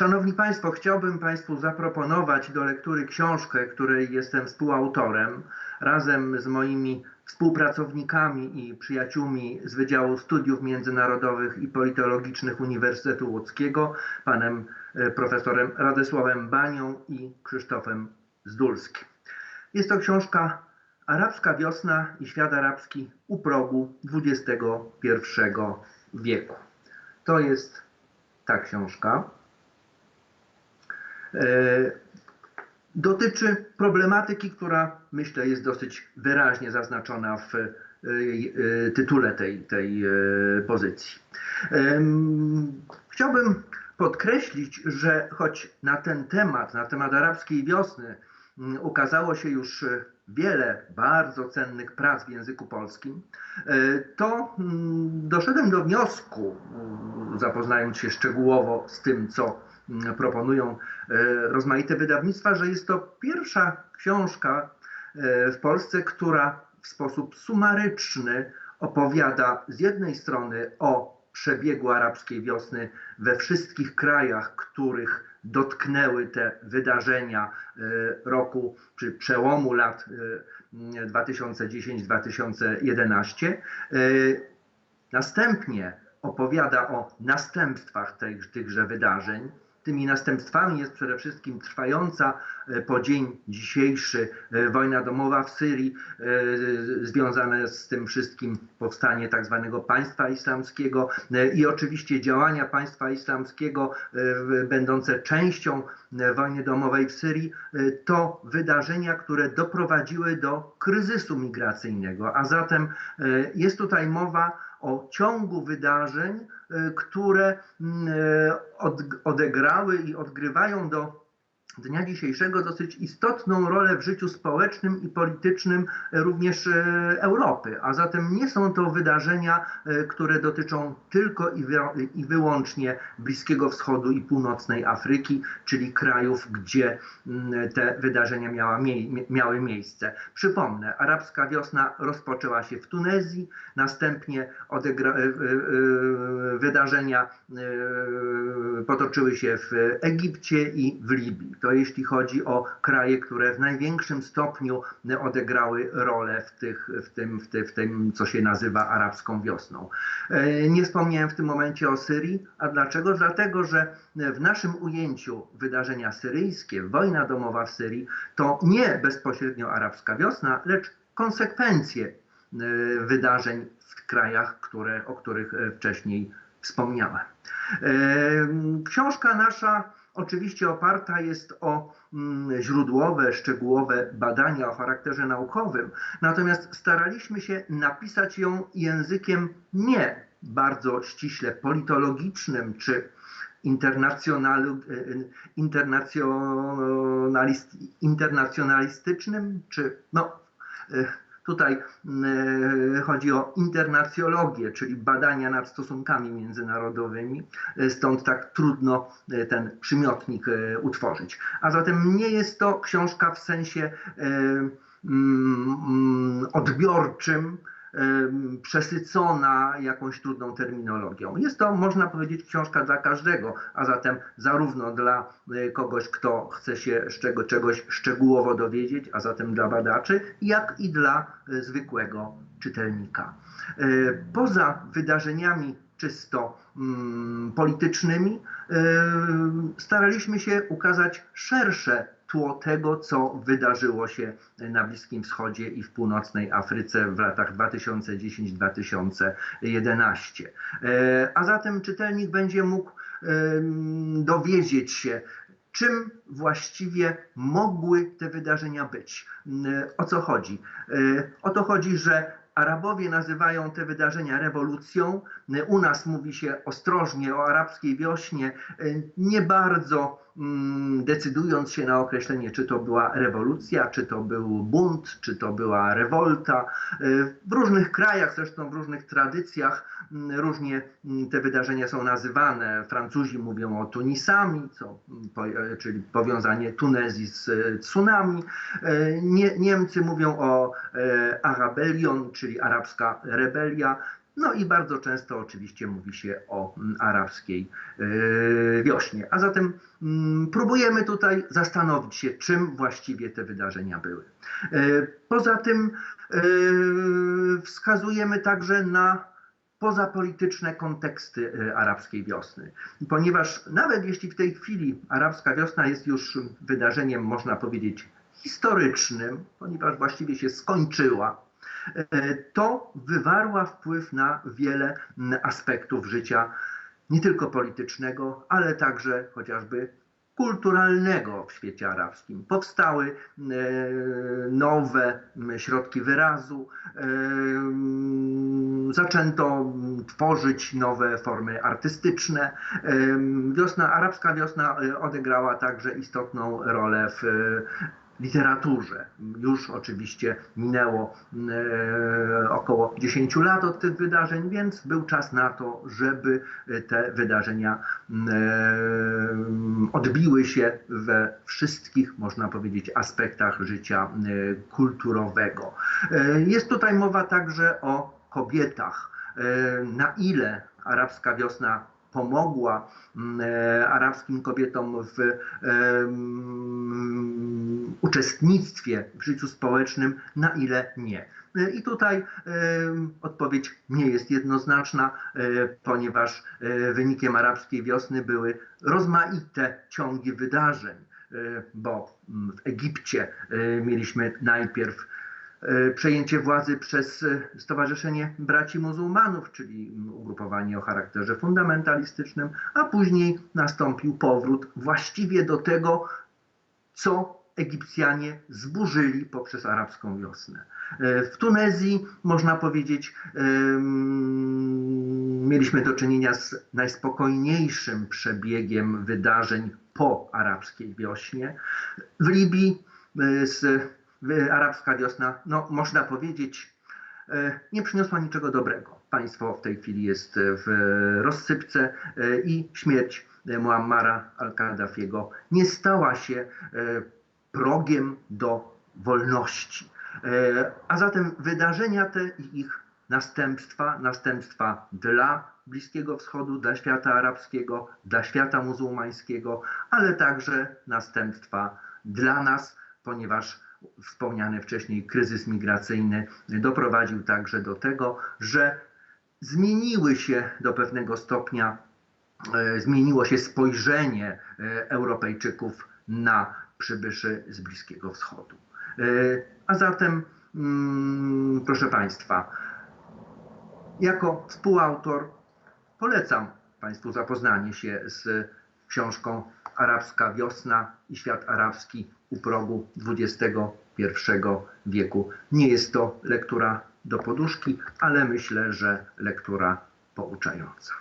Szanowni Państwo, chciałbym Państwu zaproponować do lektury książkę, której jestem współautorem, razem z moimi współpracownikami i przyjaciółmi z Wydziału Studiów Międzynarodowych i Politologicznych Uniwersytetu Łódzkiego, panem e, profesorem Radosławem Banią i Krzysztofem Zdulskim. Jest to książka Arabska wiosna i świat arabski u progu XXI wieku. To jest ta książka. E, dotyczy problematyki, która myślę jest dosyć wyraźnie zaznaczona w e, e, tytule tej, tej pozycji. Chciałbym podkreślić, że choć na ten temat, na temat arabskiej wiosny, ukazało się już wiele bardzo cennych prac w języku polskim, to doszedłem do wniosku, zapoznając się szczegółowo z tym, co proponują rozmaite wydawnictwa, że jest to pierwsza książka w Polsce, która w sposób sumaryczny opowiada z jednej strony o przebiegu arabskiej wiosny we wszystkich krajach, których dotknęły te wydarzenia e, roku czy przełomu lat 2010-2011. E, następnie opowiada o następstwach tych, tychże wydarzeń Tymi następstwami jest przede wszystkim trwająca e, po dzień dzisiejszy e, wojna domowa w Syrii, e, związane z tym wszystkim powstanie tak zwanego państwa islamskiego i oczywiście działania państwa islamskiego będące częścią wojny domowej w Syrii, to wydarzenia, które doprowadziły do kryzysu migracyjnego. A zatem jest tutaj mowa o ciągu wydarzeń, y, które mm, y, odegrały i odgrywają do dnia dzisiejszego dosyć istotną rolę w życiu społecznym i politycznym również e, Europy. A zatem nie są to wydarzenia, e, które dotyczą tylko i wyłącznie Bliskiego Wschodu i Północnej Afryki, czyli krajów, gdzie mm, te wydarzenia miały miejsce. Przypomnę, arabska wiosna rozpoczęła się w Tunezji, następnie odegra, e, wydarzenia potoczyły się w Egipcie i w Libii. To jeśli chodzi o kraje, które w największym stopniu odegrały rolę w, tych, w, tym, w, w tym, co się nazywa arabską wiosną. E, nie wspomniałem w tym momencie o Syrii, a dlaczego? Dlatego, że w naszym ujęciu wydarzenia syryjskie, wojna domowa w Syrii, to nie bezpośrednio arabska wiosna, lecz konsekwencje e, wydarzeń w krajach, które, o których e, wcześniej wspomniałem. Książka nasza oczywiście oparta jest o mm, źródłowe, szczegółowe badania o charakterze naukowym, natomiast staraliśmy się napisać ją językiem nie bardzo ściśle politologicznym czy internacjonalistycznym, czy no, e, Tutaj e, chodzi o internacjologię, czyli badania nad stosunkami międzynarodowymi, e, stąd tak trudno e, ten przymiotnik utworzyć. A zatem nie jest to książka w sensie mm, mm, odbiorczym, przesycona jakąś trudną terminologią. Jest to, można powiedzieć, książka dla każdego, a zatem zarówno dla e, kogoś, kto chce się czego, czegoś szczegółowo dowiedzieć, a zatem dla badaczy, jak i dla e, zwykłego czytelnika. E, poza wydarzeniami czysto mm, politycznymi, staraliśmy się ukazać szersze tło tego, co wydarzyło się na Bliskim Wschodzie i w północnej Afryce w latach 2010-2011. E, a zatem czytelnik będzie mógł dowiedzieć się, czym właściwie mogły te wydarzenia być. O co chodzi? E, o to chodzi, że Arabowie nazywają te wydarzenia rewolucją. U nas mówi się ostrożnie o arabskiej wiośnie, nie bardzo decydując się na określenie, czy to była rewolucja, czy to był bunt, czy to była rewolta. W różnych krajach, zresztą w różnych tradycjach, mm, różnie mm, te wydarzenia są nazywane. Francuzi mówią o Tunisami, co, czyli powiązanie Tunezji z tsunami. Niemcy mówią o Arabelion, czyli arabska rebelia. No i bardzo często oczywiście mówi się o mm, arabskiej e, wiośnie. A zatem mm, próbujemy tutaj zastanowić się, czym właściwie te wydarzenia były. E, Poza tym e, wskazujemy także na pozapolityczne konteksty arabskiej wiosny. Ponieważ nawet jeśli w tej chwili arabska wiosna jest już wydarzeniem, można powiedzieć, historycznym, ponieważ właściwie się skończyła, to wywarła wpływ na wiele aspektów życia, nie tylko politycznego, ale także chociażby kulturalnego w świecie arabskim. Powstały e, nowe środki wyrazu, e, zaczęto tworzyć nowe formy artystyczne. Wiosna, arabska wiosna e, odegrała także istotną rolę w e, literaturze. Już oczywiście minęło e, około 10 lat od tych wydarzeń, więc był czas na to, żeby te wydarzenia e, odbiły się we wszystkich, można powiedzieć, aspektach życia e, kulturowego. Jest tutaj mowa także o kobietach. Na ile arabska wiosna pomogła mm, e, arabskim kobietom w em, uczestnictwie w życiu społecznym, na ile nie. E, I tutaj odpowiedź nie jest jednoznaczna, e, ponieważ e, wynikiem arabskiej wiosny były rozmaite ciągi wydarzeń, e, bo mm, w Egipcie e, mieliśmy najpierw e, przejęcie władzy przez e, Stowarzyszenie Braci Muzułmanów, czyli ugrupowanie o charakterze fundamentalistycznym, a później nastąpił powrót właściwie do tego, co Egipcjanie zburzyli poprzez arabską wiosnę. E, W Tunezji, można powiedzieć, mieliśmy do czynienia z najspokojniejszym przebiegiem wydarzeń po arabskiej wiośnie. W Libii e, z, arabska wiosna, no, można powiedzieć, e, nie przyniosła niczego dobrego. Państwo w tej chwili jest w rozsypce e, i śmierć e, Muammara al-Kaddafiego nie stała się progiem do wolności. A zatem wydarzenia te i ich następstwa, następstwa dla Bliskiego Wschodu, dla świata arabskiego, dla świata muzułmańskiego, ale także następstwa dla nas, ponieważ wspomniany wcześniej kryzys migracyjny doprowadził także do tego, że zmieniły się do pewnego stopnia, e, zmieniło się spojrzenie e, Europejczyków na przybyszy z Bliskiego Wschodu. E, A zatem, mm, proszę Państwa, jako współautor polecam Państwu zapoznanie się z książką Arabska wiosna i świat arabski u progu XXI wieku. Nie jest to lektura do poduszki, ale myślę, że lektura pouczająca.